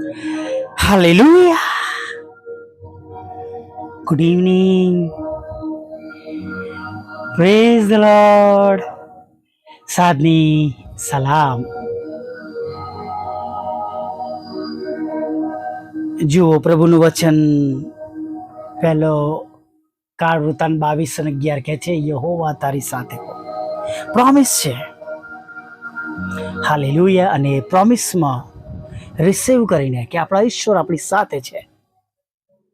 Hallelujah. Good evening. Praise the Lord. Sadni સલામ જુઓ, પ્રભુનું વચન પહેલો કાળ વૃતાન બાવીસ અને અગિયાર કહે છે, યહોવા તારી સાથે પ્રોમિસ છે હાલેલુયા અને પ્રોમિસમાં રિસીવ કરીને કે આપણા ઈશ્વર આપણી સાથે છે.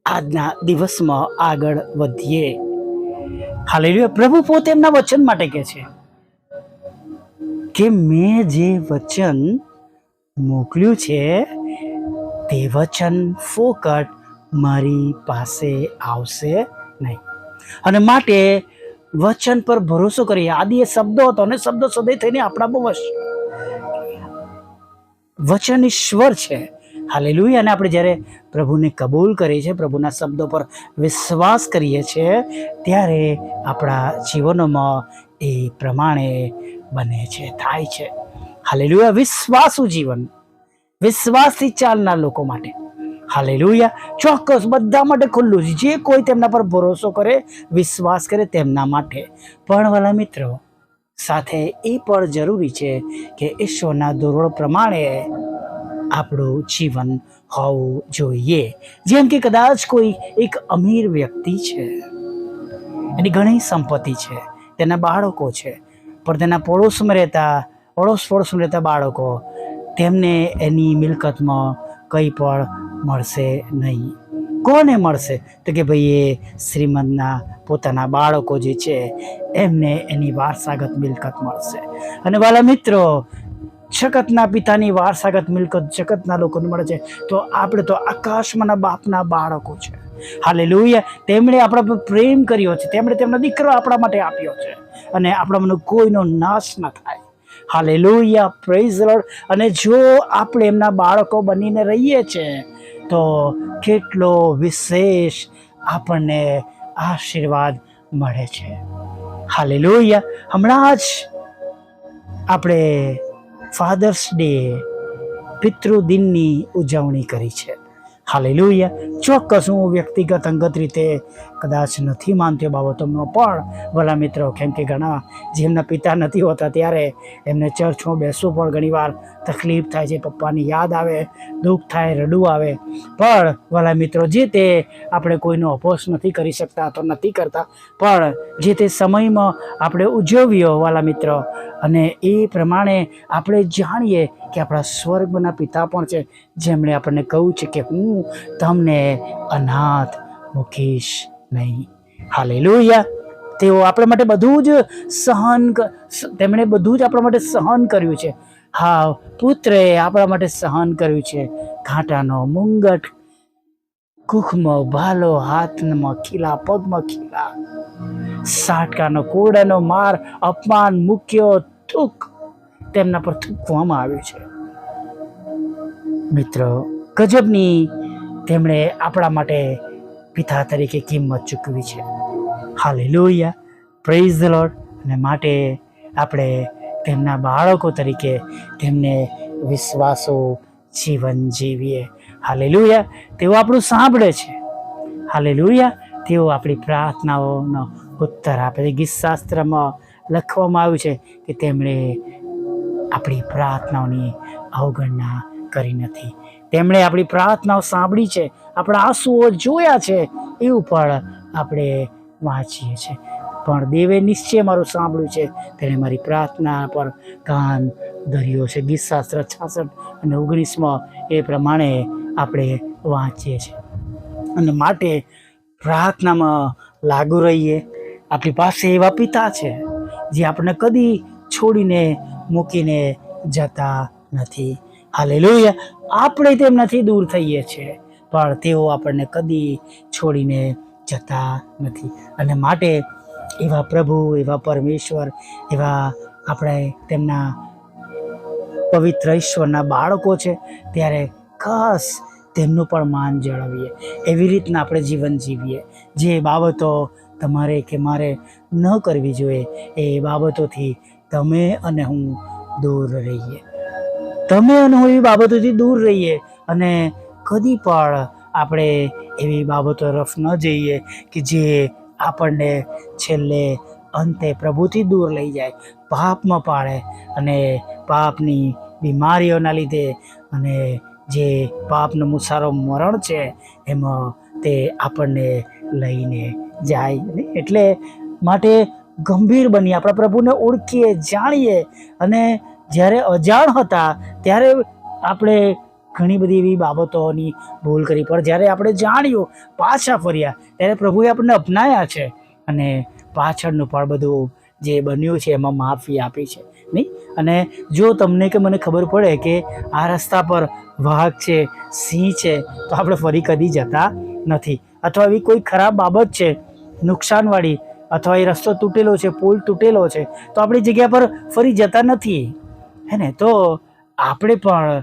આજના દિવસમાં આગળ વધીએ. હાલેલુયા. પ્રભુ પોતે એમના વચન માટે કહે છે કે મેં જે વચન મોકલ્યું છે તે વચન ફોકટ મારી પાસે આવશે નહીં. અને માટે વચન પર ભરોસો કરીએ. આદિ એ શબ્દો હતો અને શબ્દો સદય થઈને આપણા વશ વચન ઈશ્વર છે. હાલેલુયા. અને આપણે જ્યારે પ્રભુને કબૂલ કરીએ છીએ, પ્રભુના શબ્દો પર વિશ્વાસ કરીએ છીએ, ત્યારે આપણા જીવનોમાં એ પ્રમાણે બને છે, થાય છે. હાલેલુયા. વિશ્વાસુ જીવન. વિશ્વાસથી ચાલનાર લોકો માટે. હાલેલુયા. ચોક્કસ બધા માટે ખુલ્લું છે. જે કોઈ તેમના પર ભરોસો કરે, વિશ્વાસ કરે તેમના માટે. પણ વાલા મિત્રો સાથે એ પણ જરૂરી છે કે ઈશ્વરના ધોરણ પ્રમાણે આપણું જીવન હોવું જોઈએ. જેમ કે કદાચ કોઈ એક અમીર વ્યક્તિ છે, એની ઘણી સંપત્તિ છે, તેના બાળકો છે, પણ તેના પડોશમાં રહેતા પડોશ પડોશમાં રહેતા બાળકો તેમને એની મિલકતમાં કંઈ પણ મળશે નહીં. કોને મળશે? તો કે ભાઈ, એ શ્રીમદના પોતાના બાળકો જે છે, એમને એની વારસાગત મિલકત મળશે. અને વાલા મિત્રો જગતના પિતાની વારસાગત મિલકત જગતના લોકોને મળે છે, તો આપણે તો આકાશમાંના બાપના બાળકો છે. હાલે તેમણે આપણા પર પ્રેમ કર્યો છે. તેમણે તેમના દીકરો આપણા માટે આપ્યો છે. અને આપણામાંનો કોઈનો નાશ ન થાય. હાલે લોહિયા પ્રેઝ અને જો આપણે એમના બાળકો બનીને રહીએ છીએ તો કેટલો વિશેષ આપણને આશીર્વાદ મળે છે. હાલે હમણાં જ આપણે ફાધર્સ ડે પિતૃદિનની ઉજવણી કરી છે. હાલેલુયા. ચોક્કસ હું વ્યક્તિગત અંગત રીતે કદાચ નથી માનતો બાબતોનો પણ ભલા મિત્રો, કેમ કે ઘણા જેમના પિતા નથી હોતા ત્યારે એમને ચર્ચમાં બેસવું પણ ઘણીવાર તકલીફ થાય છે, પપ્પાની યાદ આવે, દુઃખ થાય, રડવું આવે. પણ ભલા મિત્રો, જે તે આપણે કોઈનો અપોષ નથી કરી શકતા, તો નથી કરતા. પણ જે તે સમયમાં આપણે ઉજવ્યો વાલા મિત્રો અને એ પ્રમાણે આપણે જાણીએ કે આપણા સ્વર્ગના પિતા પણ છે. જેમણે આપણને કહ્યું છે કે હું તમને અનાથ મૂકીશ નહીં. હાલેલુયા. તેઓ આપણા માટે બધું જ સહન તેમણે બધું જ આપણા માટે સહન કર્યું છે. હા પુત્રે આપણા માટે સહન કર્યું છે. ઘાટાનો મુંગટ, કુખમાં ભાલો હાથમાં ખીલા, પગમાં ખીલા. સાટકાનો કોડાનો માર, અપમાન મુખ્ય થૂક તેમના પર થૂકવામાં આવ્યું છે. મિત્રો, ગજબની તેમણે આપણા માટે પિતા તરીકે કિંમત ચૂકવી છે. હાલે લોહિયા પ્રેઝ ધ લોર્ડ અને માટે આપણે તેમના બાળકો તરીકે તેમને વિશ્વાસો જીવન જીવીએ. હાલે તેઓ આપણું સાંભળે છે. હાલે તેઓ આપણી પ્રાર્થનાઓનો ઉત્તર આપે છે. ગીત શાસ્ત્રમાં લખવામાં આવ્યું છે કે તેમણે આપણી પ્રાર્થનાઓની અવગણના કરી નથી. તેમણે આપણી પ્રાર્થનાઓ સાંભળી છે, આપણા આંસુઓ જોયા છે, એવું પણ આપણે વાંચીએ છીએ પણ દેવે નિશ્ચય મારું સાંભળ્યું છે, તેણે મારી પ્રાર્થના પર કાન ધર્યો છે. ગીત શાસ્ત્ર છાસઠ અને ઓગણીસમાં એ પ્રમાણે આપણે વાંચીએ છીએ. અને માટે પ્રાર્થનામાં લાગુ રહીએ. આપણી પાસે એવા પિતા છે જે આપણને કદી છોડીને મૂકીને જતા નથી. હાલે આપણે તેમનાથી દૂર થઈએ છીએ, પણ તેઓ આપણને કદી છોડીને જતા નથી. અને માટે એવા પ્રભુ, એવા પરમેશ્વર, એવા આપણે તેમના પવિત્ર ઈશ્વરના બાળકો છે, ત્યારે ખાસ તેમનું પણ માન જળવીએ. એવી રીતના આપણે જીવન જીવીએ. જે બાબતો તમારે કે મારે ન કરવી જોઈએ એ બાબતોથી તમે અને હું દૂર રહીએ. તમે અને હું એવી બાબતોથી દૂર રહીએ અને કદી પણ આપણે એવી બાબતો તરફ ન જઈએ કે જે આપણને છેલ્લે અંતે પ્રભુથી દૂર લઈ જાય, પાપમાં પાડે અને પાપની બીમારીઓના લીધે અને જે પાપનો મુસારો મરણ છે એમાં તે આપણને લઈને જાય. એટલે માટે ગંભીર બની. આપણા પ્રભુને ઓળખીએ, જાણીએ. અને જ્યારે અજાણ હતા, ત્યારે આપણે ઘણી બધી એવી બાબતોની ભૂલ કરી. પણ જ્યારે આપણે જાણ્યું, પાછા ફર્યા, ત્યારે પ્રભુએ આપણને અપનાયા છે. અને પાછળનું પણ બધું જે બન્યું છે, એમાં માફી આપી છે. નહીં? અને જો તમને કે મને ખબર પડે કે આ રસ્તા પર વાઘ છે, સિંહ છે, તો આપણે ફરી કદી જતા નથી. અથવા એવી કોઈ ખરાબ બાબત છે, નુકસાનવાળી અથવા એ રસ્તો તૂટેલો છે, પુલ તૂટેલો છે, તો આપણી જગ્યા પર ફરી જતા નથી. હે ને? તો આપણે પણ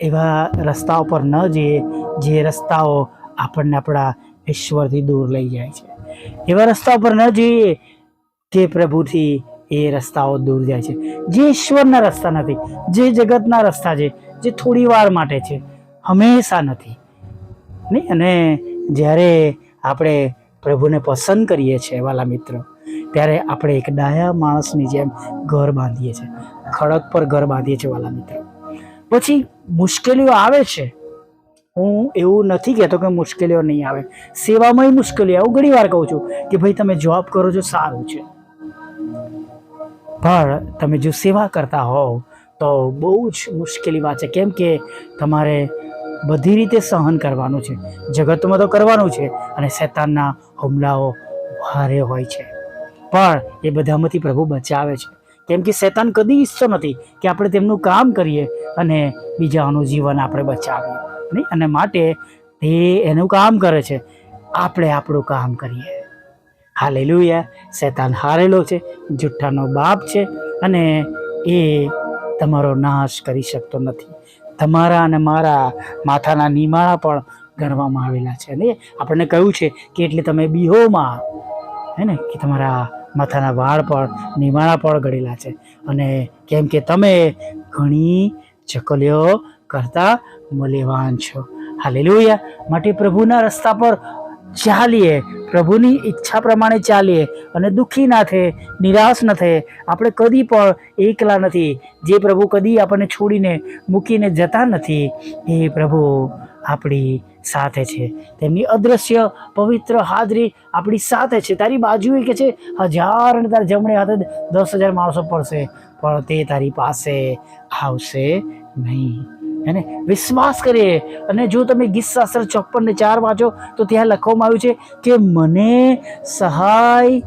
એવા રસ્તાઓ પર ન જઈએ, જે રસ્તાઓ આપણને આપણા ઈશ્વરથી દૂર લઈ જાય છે. એવા રસ્તાઓ પર ન જઈએ તે પ્રભુથી એ રસ્તાઓ દૂર જાય છે. જે ઈશ્વરના રસ્તા નથી, જે જગતના રસ્તા છે, જે થોડી વાર માટે છે, હંમેશા નથી. નહીં અને જ્યારે આપણે પ્રભુને પસંદ કરીએ છીએ, વાલા મિત્રો, ત્યારે આપણે એક ડાયા માણસની જેમ ઘર બાંધીએ છીએ. ખડક પર ઘર બાંધીએ છીએ, વાલા મિત્રો. પછી મુશ્કેલીઓ આવે છે. હું એવું નથી કહેતો કે મુશ્કેલીઓ નહીં આવે. સેવામાં મુશ્કેલીઓ આવું. ઘણી વાર કહું છું કે ભાઈ, તમે જોબ કરો છો, સારું છે. પણ તમે જો સેવા કરતા હોવ, તો બહુ જ મુશ્કેલી વાત છે કેમ કે તમારે બધી રીતે સહન કરવાનું છે. જગતમાં તો કરવાનું છે અને શેતાનના હુમલાઓ ભારે હોય છે. પણ એ બધામાંથી પ્રભુ બચાવે છે. કેમ કે શેતાન કદી ઈચ્છતો નથી કે આપણે તેમનું કામ કરીએ અને બીજાનું જીવન આપણે બચાવીએ. નહીં? અને માટે તે એનું કામ કરે છે. આપણે આપણું કામ કરીએ. હાલેલુયા. શેતાન હારેલો છે, જુઠ્ઠાનો બાપ છે અને એ તમારો નાશ કરી શકતો નથી. તમારા અને મારા માથાના નિમાળા પણ ગણવામાં આવેલા છે. અને આપણને કહ્યું છે કે એટલે તમે બીહોમાં, હે ને, કે તમારા માથાના વાળ પણ નિમાળા પણ ગળેલા છે. અને કેમ કે તમે ઘણી ચકલીઓ કરતા મૂલ્યવાન છો. હાલેલુયા. માટે પ્રભુના રસ્તા પર ચાલીએ. પ્રભુની ઈચ્છા પ્રમાણે ચાલીએ અને દુઃખી ના થઈએ નિરાશ ન થઈએ આપણે કદી પણ એકલા નથી. જે પ્રભુ કદી આપણને છોડીને મૂકીને જતા નથી, એ પ્રભુ આપણી સાથે છે. તેમની અદ્રશ્ય પવિત્ર હાજરી આપણી સાથે છે. તારી બાજુએ કે છે, હજાર અને તારા જમણે હાથે દસ હજાર માણસો પડશે, પણ તે તારી પાસે આવશે નહીં. એને વિશ્વાસ કરીએ. અને જો તમે ગીત શાસ્ત્ર ચોપન ને ચાર વાંચો, તો ત્યાં લખવામાં આવ્યું છે કે મને સહાય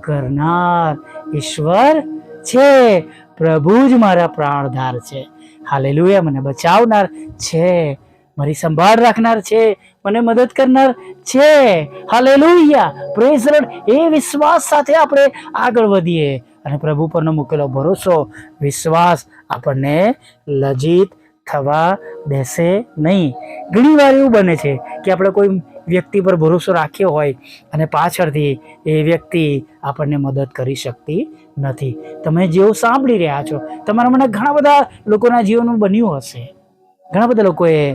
કરનાર ઈશ્વર છે. પ્રભુ જ મારા પ્રાણધાર છે. હાલેલુયા. મને બચાવનાર છે. મારી સંભાળ રાખનાર છે. મને મદદ કરનાર છે. હાલેલુયા. પ્રેઝ એ વિશ્વાસ સાથે આપણે આગળ વધીએ. અને પ્રભુ પરનો મૂકેલો ભરોસો, વિશ્વાસ આપણને લજિત થવા દેશે નહીં. ઘણીવાર એવું બને છે કે આપણે કોઈ વ્યક્તિ પર ભરોસો રાખ્યો હોય અને પાછળથી એ વ્યક્તિ આપણને મદદ કરી શકતી નથી. તમે જેવું સાંભળી રહ્યા છો, તમારા મને ઘણા બધા લોકોના જીવનમાં બન્યું હશે. ઘણા બધા લોકોએ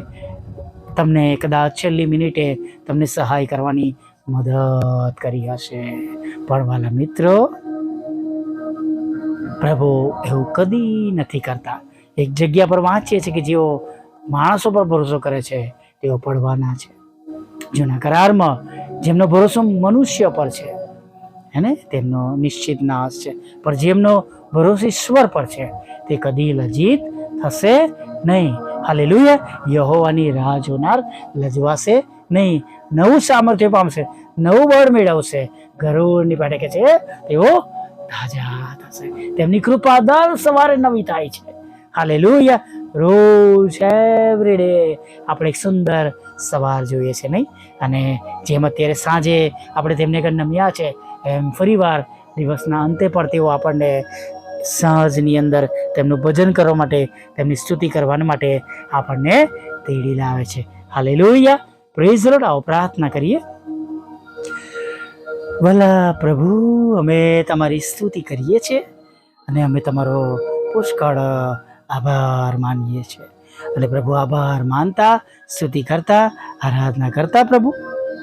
તમને કદાચ છેલ્લી મિનિટે તમને સહાય કરવાની મદદ કરી હશે. પણ વાલા મિત્રો, પ્રભુ એવું કદી નથી કરતા. એક જગ્યા પર વાંચીએ છીએ કે જેઓ માણસો પર ભરોસો કરે છે, તેઓ પડવાના છે. જૂના કરારમાં જેમનો ભરોસો મનુષ્ય પર છે હે તેમનો નિશ્ચિત નાશ છે. પણ જેમનો ભરોસો ઈશ્વર પર છે, તે કદી લજીત થશે નહીં. હાલેલુયા. યહોવાની રાહ જોનાર લજવાશે નહીં. નવું સામર્થ્ય પામશે, નવું બળ મેળવશે. ગરુડની પાટે કે છે, તેઓ તાજા થશે. તેમની કૃપા દર સવારે નવી થાય છે. હાલેલુયા. રોજ એવરી ડે આપણે એક સુંદર સવાર જોઈએ છે, નહીં? અને જેમ અત્યારે સાંજે આપણે તેમને કંઈ નમ્યા છે, એમ ફરીવાર દિવસના અંતે પણ તેઓ આપણને સાંજની અંદર તેમનું ભજન કરવા માટે, તેમની સ્તુતિ કરવા માટે આપણને તેડી લાવે છે. હાલેલુયા. પ્રેઝ રોડ આવો પ્રાર્થના કરીએ. ભલા પ્રભુ, અમે તમારી સ્તુતિ કરીએ છીએ અને અમે તમારો પુષ્કળ આભાર માનીએ છીએ. અને પ્રભુ આભાર માનતા, સ્તુતિ કરતા, આરાધના કરતા પ્રભુ.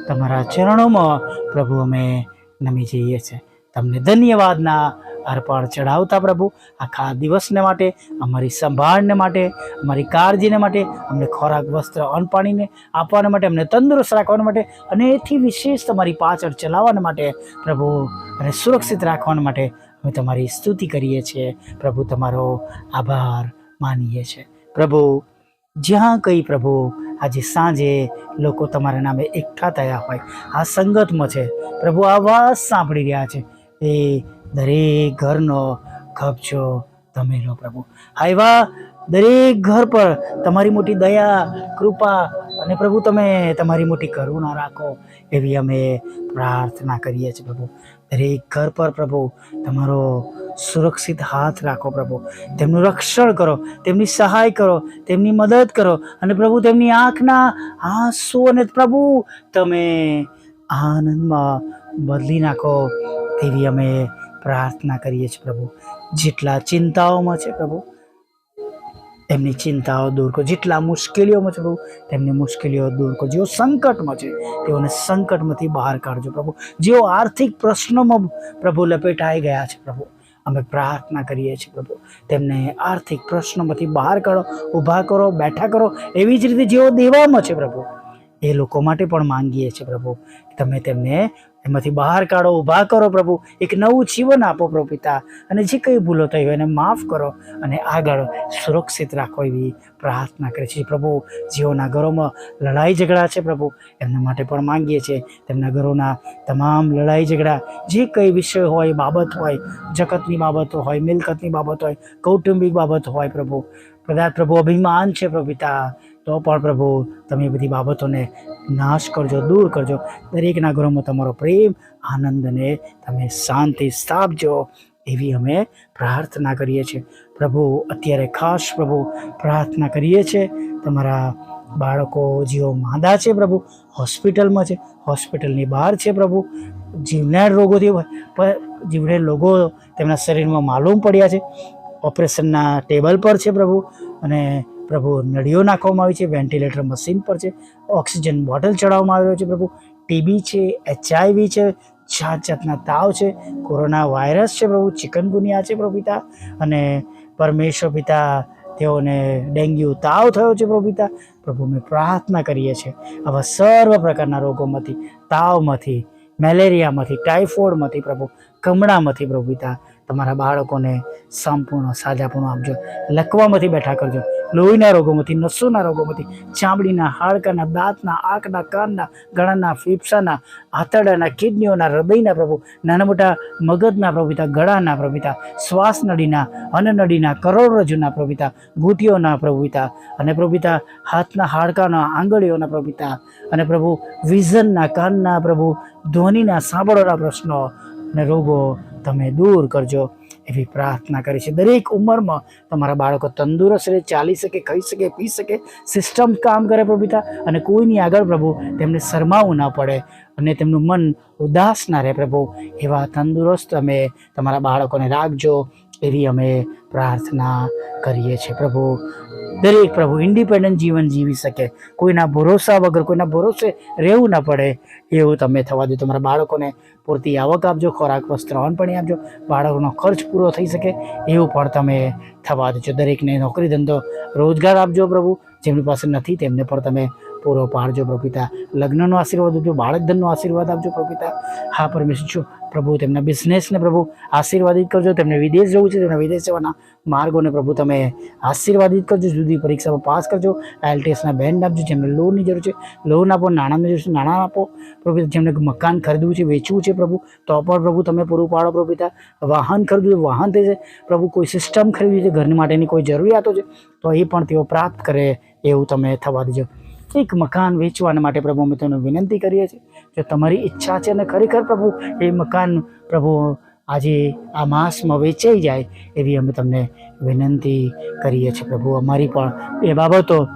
તમારા ચરણોમાં પ્રભુ અમે નમી જઈએ છીએ. તમને ધન્યવાદના અર્પણ ચડાવતા પ્રભુ. આખા દિવસને માટે, અમારી સંભાળને માટે, અમારી કાળજીને માટે, અમને ખોરાક, વસ્ત્ર, અન્ન પાણીને આપવાને માટે, અમને તંદુરસ્ત રાખવાને માટે, અને એથી વિશેષ તમારી પાછળ ચલાવવાને માટે પ્રભુ, અને સુરક્ષિત રાખવાને માટે અમે તમારી સ્તુતિ કરીએ છીએ. પ્રભુ, તમારો આભાર માનીએ છીએ. પ્રભુ, જ્યાં કંઈ પ્રભુ, આજે સાંજે લોકો તમારા નામે એકઠા થયા હોય, આ સંગતમાં છે. પ્રભુ, આ વાત સાંભળી રહ્યા છે. એ દરેક ઘરનો ખપજો તમે લો પ્રભુ. હા, એવા દરેક ઘર પર તમારી મોટી દયા, કૃપા અને પ્રભુ, તમે તમારી મોટી કરુણા રાખો એવી અમે પ્રાર્થના કરીએ છીએ પ્રભુ. દરેક ઘર પર પ્રભુ, તમારો સુરક્ષિત હાથ રાખો પ્રભુ. તેમનું રક્ષણ કરો, તેમની સહાય કરો, તેમની મદદ કરો અને પ્રભુ, તેમની આંખના આંસુ અને પ્રભુ, તમે આનંદમાં બદલી નાખો તેવી અમે પ્રાર્થના કરીએ છીએ પ્રભુ. જેટલા ચિંતાઓમાં છે પ્રભુ એમની ચિંતાઓ દૂર કરો. જેટલા મુશ્કેલીઓમાં છે પ્રભુ, તેમની મુશ્કેલીઓ દૂર કરો. જેઓ સંકટમાં છે, તેઓને સંકટમાંથી બહાર કાઢજો પ્રભુ. જેઓ આર્થિક પ્રશ્નોમાં પ્રભુ લપેટાઈ ગયા છે પ્રભુ, અમે પ્રાર્થના કરીએ છીએ પ્રભુ, તેમને આર્થિક પ્રશ્નોમાંથી બહાર કાઢો, ઊભા કરો, બેઠા કરો. એવી જ રીતે જેઓ દેવામાં છે પ્રભુ એ લોકો માટે પણ માંગીએ છીએ પ્રભુ તમે તેમને એમાંથી બહાર કાઢો, ઊભા કરો પ્રભુ, એક નવું જીવન આપો પ્રભુ પિતા અને જે કંઈ ભૂલો થઈ હોય એને માફ કરો અને આગળ સુરક્ષિત રાખો એવી પ્રાર્થના કરીએ છીએ. પ્રભુ, જેઓના ઘરોમાં લડાઈ ઝઘડા છે પ્રભુ, એમના માટે પણ માંગીએ છીએ. તેમના ઘરોના તમામ લડાઈ ઝઘડા, જે કંઈ વિષય હોય બાબત હોય, જગતની બાબતો હોય, મિલકતની બાબત હોય, કૌટુંબિક બાબત હોય પ્રભુ કદાચ પ્રભુ અભિમાન છે પ્રભુ પિતા તો પણ પ્રભુ, તમે બધી બાબતોને નાશ કરજો, દૂર કરજો. દરેકના ઘરોમાં તમારો પ્રેમ, આનંદને તમે શાંતિ સ્થાપજો એવી અમે પ્રાર્થના કરીએ છીએ. પ્રભુ, અત્યારે ખાસ પ્રભુ પ્રાર્થના કરીએ છીએ. તમારા બાળકો જેઓ માંદા છે પ્રભુ, હોસ્પિટલમાં છે, હોસ્પિટલની બહાર છે પ્રભુ. જીવલેણ રોગોથી જીવલેણ રોગો તેમના શરીરમાં માલુમ પડ્યા છે. ઓપરેશનના ટેબલ પર છે પ્રભુ અને પ્રભુ નળીઓ નાખવામાં આવી છે વેન્ટિલેટર મશીન પર છે ઓક્સિજન બોટલ ચડાવવામાં આવ્યો છે પ્રભુ ટીબી છે એચઆઈવી છે, જાત જાતના તાવ છે, કોરોના વાયરસ છે પ્રભુ ચિકનગુનિયા છે પ્રભુ પિતા, અને પરમેશ્વર પિતા તેઓને ડેન્ગ્યુ તાવ થયો છે પ્રભુ પિતા, પ્રભુ અમે પ્રાર્થના કરીએ છીએ, આવા સર્વ પ્રકારના રોગોમાંથી, તાવમાંથી, મેલેરિયામાંથી, ટાઇફોઇડમાંથી પ્રભુ, કમળામાંથી પ્રભુ પિતા, તમારા બાળકોને સંપૂર્ણ સાજાપણું આપજો લકવામાંથી બેઠા કરજો લોહીના રોગોમાંથી, નસોના રોગોમાંથી, ચામડીના હાડકાના, દાંતના, આંખના, કાનના, ગળાના, ફેફસાના આંતરડાના કિડનીઓના, હૃદયના પ્રભુ, નાના મોટા મગજના પ્રભુતા ગળાના પ્રભુતા શ્વાસ નળીના અન્નનળીના કરોડરજ્જુના પ્રભુતા ગુટીઓના પ્રભુતા અને પ્રભુતા હાથના હાડકાના, આંગળીઓના પ્રભુતા અને પ્રભુ, વિઝનના, કાનના પ્રભુ, ધ્વનિના સાંભળોના પ્રશ્નો અને રોગો તમે દૂર કરજો. એવી પ્રાર્થના કરી છે. દરેક ઉંમરમાં તમારા બાળકો તંદુરસ્ત રહે, ચાલી શકે, ખાઈ શકે, પી શકે સિસ્ટમ કામ કરે પ્રભુ પિતા, અને કોઈની આગળ પ્રભુ તેમને શરમાવું ના પડે અને તેમનું મન ઉદાસ ના રહે પ્રભુ. એવા તંદુરસ્ત અમે તમારા બાળકોને રાખજો. એવી અમે પ્રાર્થના કરીએ છીએ. પ્રભુ, દરેક પ્રભુ ઇન્ડિપેન્ડન્ટ જીવન જીવી શકે. કોઈના ભરોસા વગર, કોઈના ભરોસે રહેવું ના પડે એવું તમે થવા દો. તમારા બાળકોને પૂરતી આવક આપજો, ખોરાક, વસ્ત્ર અન્નપાણી આપજો. બાળકોનો ખર્ચ પૂરો થઈ શકે એવું પણ તમે થવા દેજો દરેકને નોકરી ધંધો રોજગાર આપજો પ્રભુ. જેમની પાસે નથી તેમને પણ તમે પૂરો પાડજો પ્રભુ લગ્નનો આશીર્વાદ આપજો બાળક ધનનો આશીર્વાદ આપજો પ્રભુ પિતા હા, પરમેશ્વર છો પ્રભુ તેમના બિઝનેસને પ્રભુ આશીર્વાદિત કરજો, તેમને વિદેશ જવું છે, તેમના વિદેશ જવાના માર્ગોને પ્રભુ તમે આશીર્વાદિત કરજો, જુદી પરીક્ષામાં પાસ કરજો આઈએલટીએસના બેન્ડ આપજો, જેમને લોનની જરૂર છે લોન આપો, નાણાંની જરૂર છે, નાણાં આપો. પ્રભુ જેમને મકાન ખરીદવું છે, વેચવું છે પ્રભુ, તો પણ પ્રભુ તમે પૂરું પાડો પ્રભુ પિતા વાહન ખરીદવું છે, વાહન થઈ જાય. પ્રભુ કોઈ સિસ્ટમ ખરીદવી છે, ઘરની માટેની કોઈ જરૂરિયાતો છે, તો એ પણ તેઓ પ્રાપ્ત કરે એવું તમે થવા દેજો. એક મકાન વેચવાના માટે પ્રભુ અમે તમને વિનંતી કરીએ છીએ. જો તમારી ઈચ્છા છે અને ખરેખર પ્રભુ, એ મકાન પ્રભુ આજે આ માસમાં વેચાઈ જાય એવી અમે તમને વિનંતી કરીએ છીએ પ્રભુ. અમારી પણ એ બાબતો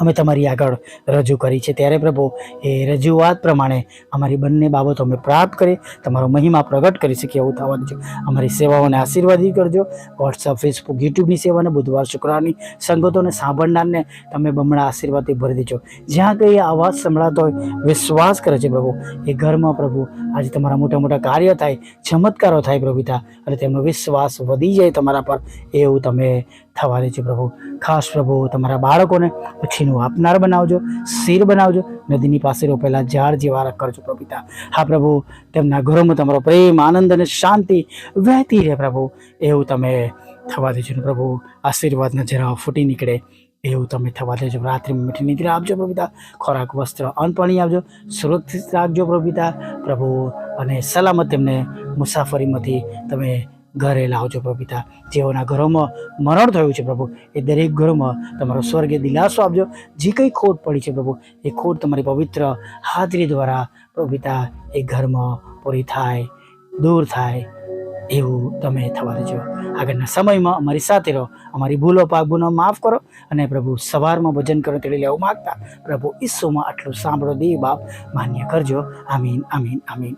અમે તમારી આગળ રજૂ કરી છે. ત્યારે પ્રભુ, એ રજૂઆત પ્રમાણે અમારી બંને બાબતો અમે પ્રાપ્ત કરી, તમારો મહિમા પ્રગટ કરી શકીએ એવું થવા દેજો અમારી સેવાઓને આશીર્વાદી કરજો. વોટ્સઅપ ફેસબુક યુટ્યુબની સેવાને બુધવાર, શુક્રવારની સંગતોને સાંભળનારને તમે બમણા આશીર્વાદથી ભરી દેજો. જ્યાં કંઈ અવાજ સંભળાતો હોય, વિશ્વાસ કરે છે પ્રભુ. એ ઘરમાં પ્રભુ, આજે તમારા મોટા મોટા કાર્ય થાય, ચમત્કારો થાય પ્રભુતા અને તેમનો વિશ્વાસ વધી જાય તમારા પર, એવું તમે થવા દેજો પ્રભુ. ખાસ પ્રભુ, તમારા બાળકોને પછીનું આપનાર બનાવજો, શિર બનાવજો, નદીની પાસે રોપેલા ઝાડ જેવા કરજો પ્રભુ પિતા હા પ્રભુ, તેમના ઘરોમાં તમારો પ્રેમ, આનંદ અને શાંતિ વહેતી રહે પ્રભુ. એવું તમે થવા દેજો પ્રભુ. આશીર્વાદના જરા ફૂટી નીકળે. એવું તમે થવા દેજો. રાત્રિ મીઠી નિદ્રા આપજો પ્રભુ ખોરાક, વસ્ત્ર અન્ન પાણી આપજો. સુરક્ષિત રાખજો પ્રભુ પ્રભુ, અને સલામત તેમને મુસાફરીમાંથી તમે ઘરે લાવજો પ્રભુ પિતા જેઓના ઘરોમાં મરણ થયું છે પ્રભુ, એ દરેક ઘરોમાં તમારો સ્વર્ગે દિલાસો આપજો. જે કંઈ ખોટ પડી છે પ્રભુ, એ ખોટ તમારી પવિત્ર હાજરી દ્વારા પ્રભુ એ ઘરમાં પૂરી થાય, દૂર થાય, એવું તમે થવા દેજો. આગળના સમયમાં અમારી સાથે રહો, અમારી ભૂલો પાક ગુનો માફ કરો અને પ્રભુ સવારમાં ભજન કરો તેડી લેવું માગતા. પ્રભુ ઈસુમાં આટલું સાંભળો દે બાપ, માન્ય કરજો. આમીન આમીન આમીન.